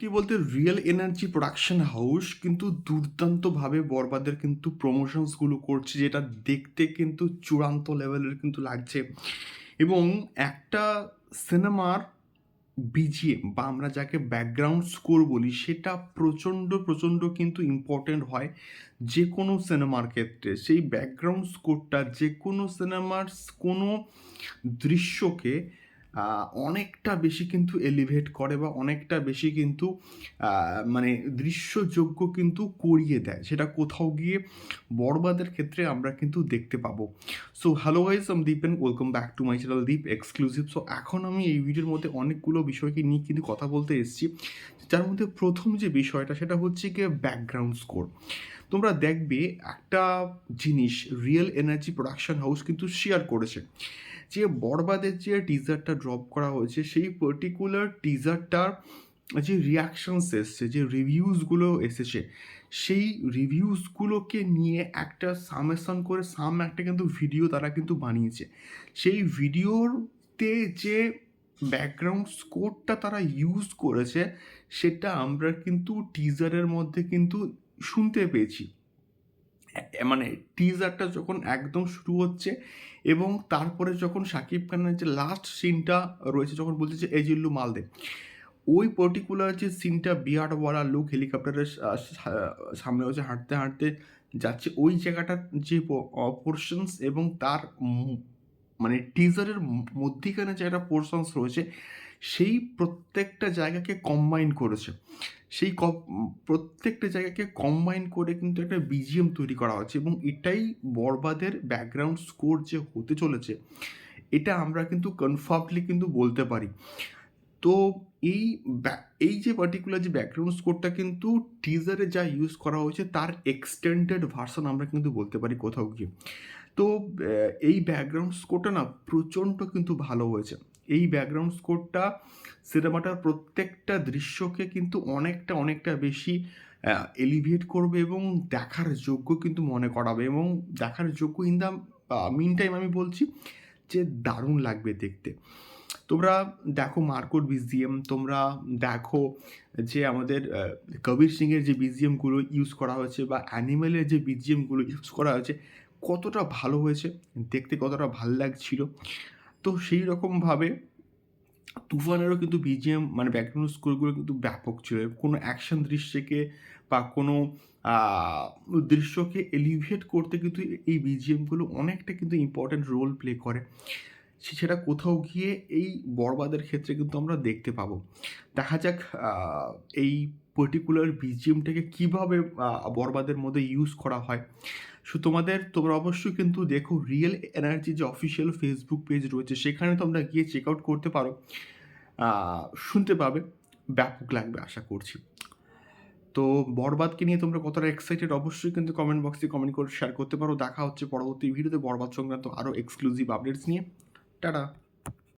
কি বলতে real energy production house কিন্তু দুর্দান্তভাবে বরবাদের কিন্তু প্রমোশনসগুলো করছে, যেটা দেখতে কিন্তু চূড়ান্ত লেভেলের কিন্তু লাগছে। এবং একটা সিনেমার বিজিএম বা আমরা যাকে ব্যাকগ্রাউন্ড স্কোর বলি, সেটা প্রচণ্ড প্রচণ্ড কিন্তু ইম্পর্টেন্ট হয় যে কোনো সিনেমার ক্ষেত্রে। সেই ব্যাকগ্রাউন্ড স্কোরটা যে কোনো সিনেমার কোনো দৃশ্যকে অনেকটা বেশি কিন্তু এলিভেট করে বা অনেকটা বেশি কিন্তু মানে দৃশ্যযোগ্য কিন্তু করিয়ে দেয়। সেটা কোথাও গিয়ে বরবাদের ক্ষেত্রে আমরা কিন্তু দেখতে পাবো। So hello guys I'm Deep and welcome back to my channel Deep Exclusive so এখন আমি এই ভিডিওর মধ্যে অনেকগুলো বিষয়কে নিয়ে কিন্তু কথা বলতে এসেছি। যার মধ্যে প্রথম যে বিষয়টা, সেটা হচ্ছে গিয়ে ব্যাকগ্রাউন্ড স্কোর তোমরা দেখবে একটা জিনিস রিয়েল এনার্জি প্রোডাকশন হাউস কিন্তু শেয়ার করেছে। যে বরবাদের যে টিজারটা ড্রপ করা হয়েছে, সেই পার্টিকুলার টিজারটার যে রিয়াকশনস এসছে, যে রিভিউসগুলো এসেছে, সেই রিভিউসগুলোকে নিয়ে একটা সামেশন করে সাম একটা কিন্তু ভিডিও তারা কিন্তু বানিয়েছে। সেই ভিডিওতে যে ব্যাকগ্রাউন্ড স্কোরটা তারা ইউজ করেছে, সেটা আমরা কিন্তু টিজারের মধ্যে কিন্তু শুনতে পেয়েছি। মানে টিজারটা যখন একদম শুরু হচ্ছে এবং তারপরে যখন সাকিব খানের যে লাস্ট সিনটা রয়েছে, যখন বলছে যে এজিল্লু মালদে, ওই পার্টিকুলার যে সিনটা বিয়ারওয়ালা লোক হেলিকপ্টারের সামনে হচ্ছে হাঁটতে হাঁটতে যাচ্ছে, ওই জায়গাটার যে পোর্শনস এবং তার মানে টিজারের মধ্যিখানে যে একটা পোর্শনস রয়েছে, সেই প্রত্যেকটা জায়গাকে কম্বাইন করেছে। সেই প্রত্যেকটা জায়গাকে কম্বাইন করে কিন্তু একটা বিজিএম তৈরি করা হচ্ছে এবং এটাই বরবাদের ব্যাকগ্রাউন্ড স্কোর যে হতে চলেছে, এটা আমরা কিন্তু কনফার্মলি কিন্তু বলতে পারি। তো এই এই যে পার্টিকুলার যে ব্যাকগ্রাউন্ড স্কোরটা কিন্তু টিজারে যা ইউজ করা হয়েছে, তার এক্সটেন্ডেড ভার্সন আমরা কিন্তু বলতে পারি কোথাও গিয়ে। তো এই ব্যাকগ্রাউন্ড স্কোরটা না প্রচণ্ড কিন্তু ভালো হয়েছে। এই ব্যাকগ্রাউন্ড স্কোরটা সিনেমাটার প্রত্যেকটা দৃশ্যকে কিন্তু অনেকটা অনেকটা বেশি এলিভিয়েট করবে এবং দেখার যোগ্য কিন্তু মনে করাবে এবং দেখার যোগ্য ইন দ্য মিন টাইম আমি বলছি যে দারুণ লাগবে দেখতে। তোমরা দেখো মার্কোর বিজিএম, তোমরা দেখো যে আমাদের কবির সিংয়ের যে বিজিএমগুলো ইউজ করা হয়েছে বা অ্যানিমেলের যে বিজিএমগুলো ইউজ করা হয়েছে কতটা ভালো হয়েছে, দেখতে কতটা ভালো লাগছিল। তো সেই রকমভাবে তুফানেরও কিন্তু বিজিএম মানে ব্যাকগ্রাউন্ড স্কোরগুলো কিন্তু ব্যাপক ছিল। কোনো অ্যাকশন দৃশ্যকে বা কোনো দৃশ্যকে এলিভিয়েট করতে কিন্তু এই বিজিএমগুলো অনেকটা কিন্তু ইম্পর্ট্যান্ট রোল প্লে করে। সেটা কোথাও গিয়ে এই বরবাদের ক্ষেত্রে কিন্তু আমরা দেখতে পাবো। দেখা যাক এই পার্টিকুলার বিজিএমটাকে কীভাবে বরবাদের মধ্যে ইউজ করা হয়? সো তোমাদের, তোমরা অবশ্যই কিন্তু দেখো রিয়েল এনার্জি যে অফিসিয়াল ফেসবুক পেজ রয়েছে, সেখানে তোমরা গিয়ে চেক আউট করতে পারো। শুনতে পাবে, ব্যাপক লাগবে আশা করছি। তো বরবাদকে নিয়ে তোমরা কতটা এক্সাইটেড অবশ্যই কিন্তু কমেন্ট বক্সে কমেন্ট করে শেয়ার করতে পারো। দেখা হচ্ছে পরবর্তী ভিডিওতে বরবাদ সংক্রান্ত আরও এক্সক্লুসিভ আপডেটস নিয়ে। টাটা!